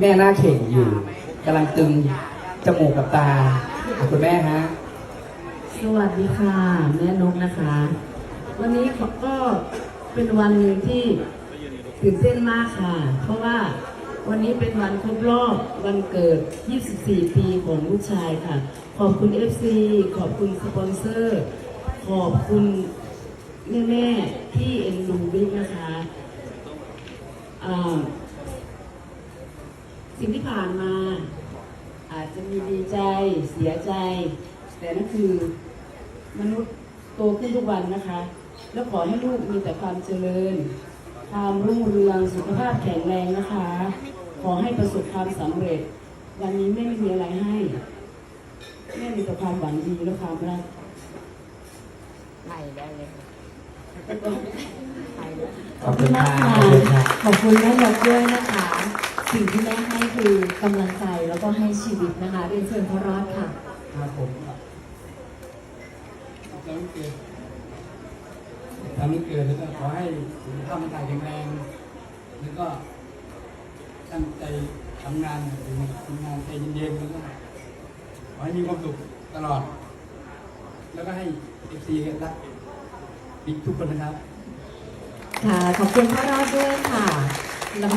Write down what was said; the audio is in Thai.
แม่หน้าเข่งอยู่กำลังตึงจมูกกับตาอะคุณแม่ฮะ สวัสดีค่ะ แม่นกนะคะ วันนี้ก็เป็นวันหนึ่งที่ตื่นเต้นมากค่ะ เพราะว่าวันนี้เป็นวันครบรอบวันเกิด 24 ปีของลูกชายค่ะ ขอบคุณ FC ขอบคุณสปอนเซอร์ ขอบคุณแม่ๆที่เอ็นดูบิ๊กนะคะอ่า สิ่งที่ผ่านมา อาจจะมีดีใจเสียใจ แต่นั่นคือมนุษย์โตขึ้นทุกวันนะคะ แล้วขอให้ลูกมีแต่ความเจริญ ความรุ่งเรืองสุขภาพแข็งแรงนะคะ ขอให้ประสบความสำเร็จ วันนี้แม่ไม่มีอะไรให้แม่มีแต่ความหวังดีและความรักไปได้เลยขอบคุณค่ะขขออบบคุคุณณค่ะค่ะขอบคุณแม่นกด้วยนะคะ สิ่งที่แม่ให้คือกำลังใจแล้วก็ให้ชีวิตนะคะเรียนเชิญพระรอดค่ะ ครับผมแล้วมันเกิดทำให้เกิดแล้วก็ขอให้สุขภาพร่างกายแข็งแรง แล้วก็ตั้งใจทำงานทำงานใจเย็นๆแล้วก็ขอให้มีความสุขตลอด แล้วก็ให้เอฟซีรักบิ๊กทุกคนนะครับ ค่ะ ขอบคุณพระรอดด้วยค่ะลำดับ